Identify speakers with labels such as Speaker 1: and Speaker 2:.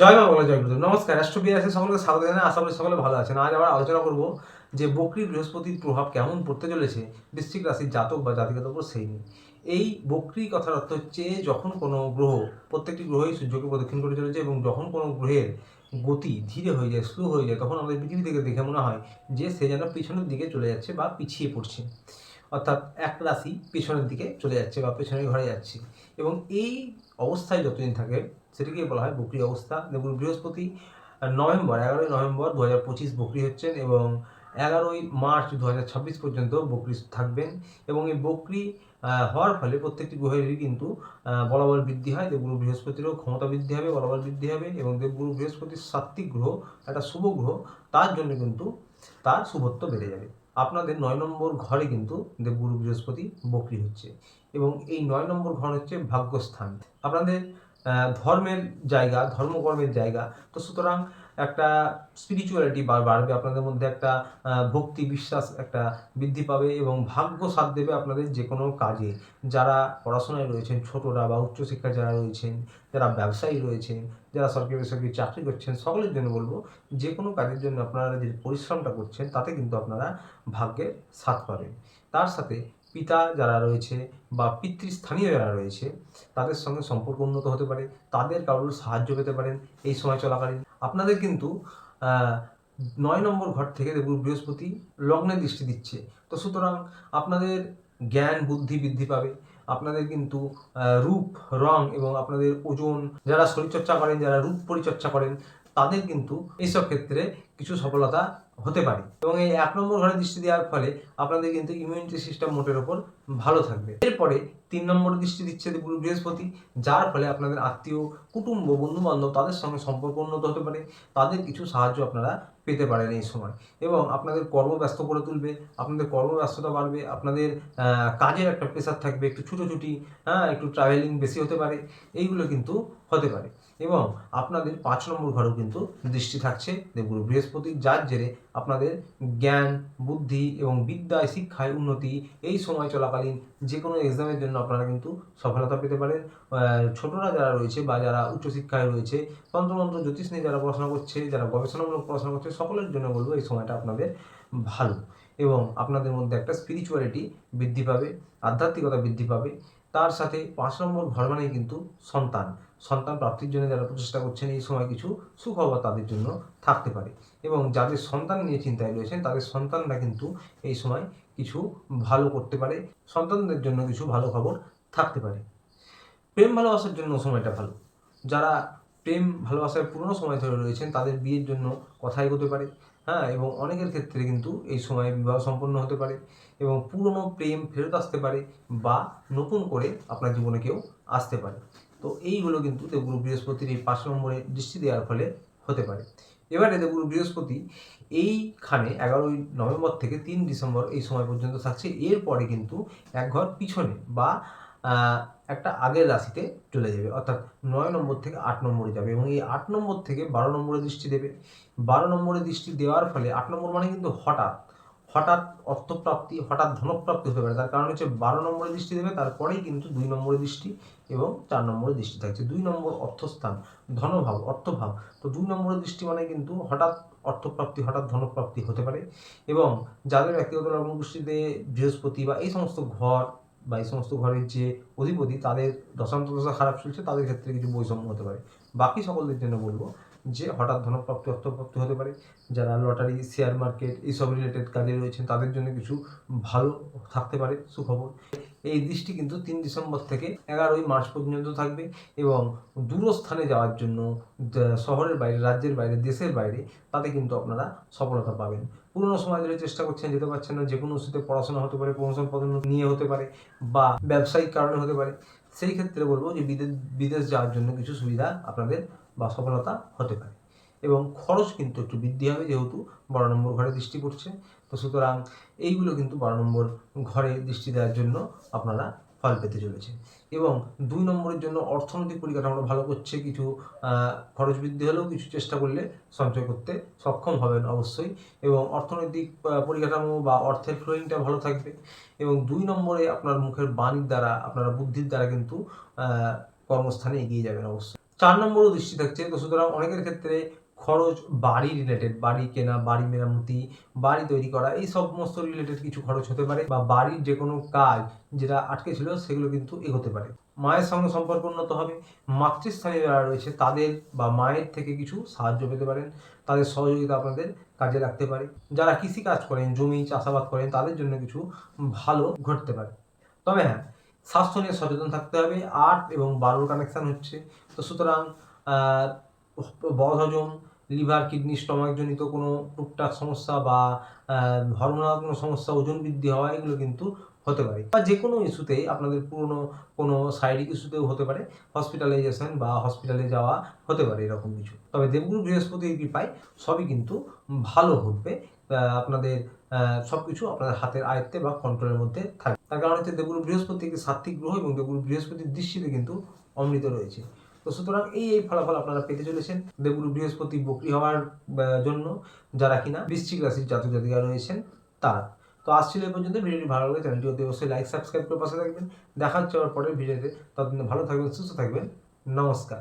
Speaker 1: জয় মা বলা, জয় গুরুদেব। নমস্কার রাষ্ট্রপতি আছে সকলকে স্বাগত জানাই। আশা করি সকলে ভালো আছেন। আজ আবার আলোচনা করব যে বকরি বৃহস্পতির প্রভাব কেমন পড়তে চলেছে বৃশ্চিক রাশির জাতক বা জাতিগত উপর সেই নিয়ে। এই বকরি কথার অর্থ হচ্ছে যখন কোনো গ্রহ প্রত্যেকটি গ্রহই সূর্যকে প্রদক্ষিণ করে চলেছে এবং যখন কোনো গ্রহের গতি ধীরে হয়ে যায় স্লো হয়ে যায়, তখন আমাদের পৃথিবী থেকে দেখে মনে হয় যে সে যেন পিছনের দিকে চলে যাচ্ছে বা পিছিয়ে পড়ছে। অর্থাৎ এক রাশি পিছনের দিকে চলে যাচ্ছে বা পেছনের ঘরে যাচ্ছে। এবং এই অবস্থায় যতদিন থাকে সেটিকে বলা হয় বকরি অবস্থা দেখুন, বৃহস্পতি নভেম্বর, এগারোই নভেম্বর দু হাজার পঁচিশ বকরি হচ্ছেন এবং এগারোই মার্চ দু হাজার ছাব্বিশ পর্যন্ত বকরি থাকবেন এবং এই বকরি হওয়ার ফলে প্রত্যেকটি গ্রহেরই কিন্তু বলাবল বৃদ্ধি হয়। দেবগুরু বৃহস্পতিরও ক্ষমতা বৃদ্ধি হবে বলাবল বৃদ্ধি হবে এবং দেবগুরু বৃহস্পতির সাত্বিক গ্রহ, একটা শুভ গ্রহ, তার জন্য কিন্তু তার শুভত্ব বেড়ে যাবে। আপনাদের নয় নম্বর ঘরে কিন্তু দেবগুরু বৃহস্পতি বকরি হচ্ছে এবং এই নয় নম্বর ঘর হচ্ছে ভাগ্যস্থান। আপনাদের ধর্মের জায়গা, ধর্মকর্মের জায়গা। তো সুতরাং একটা স্পিরিচুয়ালিটি বাড়বে, আপনাদের মধ্যে একটা ভক্তি বিশ্বাস একটা বৃদ্ধি পাবে এবং ভাগ্য সাথ দেবে আপনাদের যে কোনো কাজে। যারা পড়াশোনায় রয়েছেন, ছোটরা বা উচ্চশিক্ষা যারা রয়েছেন, যারা ব্যবসায়ী রয়েছেন, যারা সরকারি বেসরকারি চাকরি করছেন, সকলের জন্য বলব যে কোনো কাজের জন্য আপনারা যে পরিশ্রমটা করছেন, তাতে কিন্তু আপনারা ভাগ্যের সাথ পাবেন। তার সাথে পিতা যারা রয়েছে বা পিতৃস্থানীয় যারা রয়েছে, তাদের সঙ্গে সম্পর্ক উন্নত হতে পারে, তাদের কারোর সাহায্য পেতে পারেন এই সময় চলাকালীন। আপনাদের কিন্তু নয় নম্বর ঘর থেকে দেখুন বৃহস্পতি লগ্নে দৃষ্টি দিচ্ছে। তো সুতরাং আপনাদের জ্ঞান, বুদ্ধি বৃদ্ধি পাবে। আপনাদের কিন্তু রূপ, রং এবং আপনাদের ওজন, যারা শরীরচর্চা করেন, যারা রূপ পরিচর্চা করেন তাদের কিন্তু এইসব ক্ষেত্রে কিছু সফলতা হতে পারে। এবং এই এক নম্বর ঘরে দৃষ্টি দেওয়ার ফলে আপনাদের কিন্তু ইমিউনিটি সিস্টেম মোটের ওপর ভালো থাকবে। এরপরে তিন নম্বর দৃষ্টি দিচ্ছে গুরু বৃহস্পতি, যার ফলে আপনাদের আত্মীয়, কুটুম্ব বন্ধু বান্ধব তাদের সঙ্গে সম্পর্ক উন্নত হতে পারে। তাদের কিছু সাহায্য আপনারা পেতে পারেন এই সময়। এবং আপনাদের কর্মব্যস্ত করে তুলবে, আপনাদের কর্মব্যস্ততা বাড়বে, আপনাদের কাজের একটা প্রেশার থাকবে, একটু ছুটোছুটি হ্যাঁ একটু ট্রাভেলিং বেশি হতে পারে, এইগুলো কিন্তু হতে পারে। এবং আপনাদের পাঁচ নম্বর ঘরেও কিন্তু দৃষ্টি থাকছে দেবগুরু বৃহস্পতি যার জেরে আপনাদের জ্ঞান, বুদ্ধি এবং বিদ্যায় শিক্ষায় উন্নতি এই সময় চলাকালীন যে কোনো এক্সামের জন্য আপনারা কিন্তু সফলতা পেতে পারেন। ছোটরা যারা রয়েছে বা যারা উচ্চশিক্ষায় রয়েছে, তন্ত্রমন্ত্র, জ্যোতিষ নিয়ে যারা পড়াশোনা করছে, যারা গবেষণামূলক পড়াশোনা করছে, সকলের জন্য বলব এই সময়টা আপনাদের ভালো এবং আপনাদের মধ্যে একটা স্পিরিচুয়ালিটি বৃদ্ধি পাবে, আধ্যাত্মিকতা বৃদ্ধি পাবে। তার সাথে পাঁচ নম্বর ঘর মানেই কিন্তু সন্তান। সন্তান প্রাপ্তির জন্য যারা প্রচেষ্টা করছেন, এই সময় কিছু সুখবর তাদের জন্য থাকতে পারে। এবং যাদের সন্তান নিয়ে চিন্তায় রয়েছেন, তাদের সন্তানরা কিন্তু এই সময় কিছু ভালো করতে পারে। সন্তানদের জন্য কিছু ভালো খবর থাকতে পারে। প্রেম ভালোবাসার জন্য সময়টা ভালো। যারা প্রেম ভালোবাসার পুরনো সময় ধরে রয়েছেন, তাদের বিয়ের জন্য কথা এগোতে পারে। হ্যাঁ এবং অনেকের ক্ষেত্রে কিন্তু এই সময়ে বিবাহ সম্পন্ন হতে পারে। এবং পুরনো প্রেম ফেরত আসতে পারে বা নতুন করে আপনার জীবনে কেউ আসতে পারে। তো এইগুলো কিন্তু দেবগুরু বৃহস্পতির এই পাঁচ নম্বরে দৃষ্টি দেওয়ার ফলে হতে পারে। এবারে দেবগুরু বৃহস্পতি এইখানে এগারোই নভেম্বর থেকে তিন ডিসেম্বর এই সময় পর্যন্ত থাকছে। এরপরে কিন্তু এক ঘর পিছনে বা একটা আগের রাশিতে চলে যাবে। অর্থাৎ নয় নম্বর থেকে আট নম্বরে যাবে এবং এই আট নম্বর থেকে বারো নম্বরে দৃষ্টি দেবে। বারো নম্বরে দৃষ্টি দেওয়ার ফলে আট নম্বর মানে কিন্তু হঠাৎ হঠাৎ অর্থপ্রাপ্তি, হঠাৎ ধনপ্রাপ্তি হতে পারে। তার কারণ হচ্ছে বারো নম্বরে দৃষ্টি দেবে, তারপরেই কিন্তু দুই নম্বরে দৃষ্টি এবং চার নম্বরে দৃষ্টি থাকছে। দুই নম্বর অর্থস্থান, ধনভাব, অর্থভাব। তো দুই নম্বরে দৃষ্টি মানে কিন্তু হঠাৎ অর্থপ্রাপ্তি, হঠাৎ ধনপ্রাপ্তি হতে পারে এবং যাদের ব্যক্তিগত লগ্ন দৃষ্টিতে বৃহস্পতি বা এই সমস্ত ঘর বা এই সমস্ত ঘরের যে অধিপতি, তাদের দশান্ত দশা খারাপ চলছে, তাদের ক্ষেত্রে কিছু বৈষম্য হতে পারে। বাকি সকলদের জন্য বলব যে হঠাৎ ধনপ্রাপ্তি, অর্থপ্রাপ্তি হতে পারে, যারা লটারি শেয়ার মার্কেট এইসব রিলেটেড কাজে রয়েছেন, তাদের জন্য কিছু ভালো থাকতে পারে, সুখবর। এই দৃষ্টি কিন্তু তিন ডিসেম্বর থেকে এগারোই মার্চ পর্যন্ত থাকবে এবং দূরস্থানে যাওয়ার জন্য শহরের বাইরে, রাজ্যের বাইরে, দেশের বাইরে, তাতে কিন্তু আপনারা সফলতা পাবেন। পুরোনো সময় ধরে চেষ্টা করছেন, যেতে পারছেন না যে কোনো পড়াশোনা হতে পারে প্রমোশন পদোন্নতি নিয়ে হতে পারে, বা ব্যবসায়িক কারণে হতে পারে। সেই ক্ষেত্রে বলব যে বিদেশ বিদেশ যাওয়ার জন্য কিছু সুবিধা আপনাদের বা সফলতা হতে পারে। এবং খরচ কিন্তু একটু বৃদ্ধি হবে যেহেতু বারো নম্বর ঘরে দৃষ্টি পড়ছে। তো সুতরাং এইগুলো কিন্তু বারো নম্বর ঘরে দৃষ্টি দেওয়ার জন্য আপনারা ফল পেতে চলেছে। এবং দুই নম্বরের জন্য অর্থনৈতিক পরিকাঠামো ভালো করছে, কিছু খরচ বৃদ্ধি হলেও কিছু চেষ্টা করলে সঞ্চয় করতে সক্ষম হবেন অবশ্যই। এবং অর্থনৈতিক পরিকাঠামো বা অর্থের ফ্লোয়িংটা ভালো থাকবে। এবং দুই নম্বরে আপনার মুখের বাণীর দ্বারা, আপনারা বুদ্ধির দ্বারা কিন্তু কর্মস্থানে এগিয়ে যাবেন অবশ্যই। চার নম্বরও দৃষ্টি থাকছে। তো সুতরাং অনেকের ক্ষেত্রে খরচ, বাড়ি রিলেটেড বাড়ি কেনা, বাড়ি মেরামতি, বাড়ি তৈরি করা, এই সমস্ত রিলেটেড কিছু খরচ হতে পারে বা বাড়ির যে কোনো কাজ যেটা আটকে ছিল সেগুলো কিন্তু এগোতে পারে। মায়ের সঙ্গে সম্পর্ক উন্নত হবে, মাতৃস্থানে যারা রয়েছে তাদের বা মায়ের থেকে কিছু সাহায্য পেতে পারেন, তাদের সহযোগিতা আপনাদের কাজে লাগতে পারে। যারা কৃষি কাজ করেন, জমি চাষাবাদ করেন, তাদের জন্য কিছু ভালো ঘটতে পারে। তবে হ্যাঁ স্বাস্থ্য নিয়ে সচেতন থাকতে হবে আট এবং বারোর কানেকশান হচ্ছে। তো সুতরাং বদহজম লিভার, কিডনি স্টমাকজনিত কোনো টুকটাক সমস্যা বা হরমোনাল কোনো সমস্যা, ওজন বৃদ্ধি হওয়া, এগুলো কিন্তু হতে পারে। বা যে কোনো ইস্যুতে আপনাদের পুরনো কোনো শারীরিক ইস্যুতেও হতে পারে হসপিটালাইজেশন বা হসপিটালে যাওয়া হতে পারে এরকম কিছু। তবে দেবগুরু বৃহস্পতির কৃপায় সবই কিন্তু ভালো ঘটবে আপনাদের সব কিছু আপনাদের হাতের আয়ত্তে বা কন্ট্রোলের মধ্যে থাকবে। তার কারণ হচ্ছে দেবগুরু বৃহস্পতি একটি সাত্ত্বিক গ্রহ এবং দেবগুরু বৃহস্পতির দৃষ্টিতে কিন্তু অমৃত রয়েছে। তো সুতরাং এই এই ফলাফল আপনারা পেতে চলেছেন। দেবগুরু বৃহস্পতি বকরি হওয়ার জন্য যারা কিনা বৃশ্চিক রাশির জাতক জাতিকা রয়েছেন, তার। তো আসছিল এই পর্যন্ত। ভিডিওটি ভালো লাগলে চ্যানেলটি অতি অবশ্যই লাইক সাবস্ক্রাইব করে পাশে থাকবেন। দেখা হচ্ছে আমার পরের ভিডিওতে। ততদিন ভালো থাকবেন, সুস্থ থাকবেন। নমস্কার।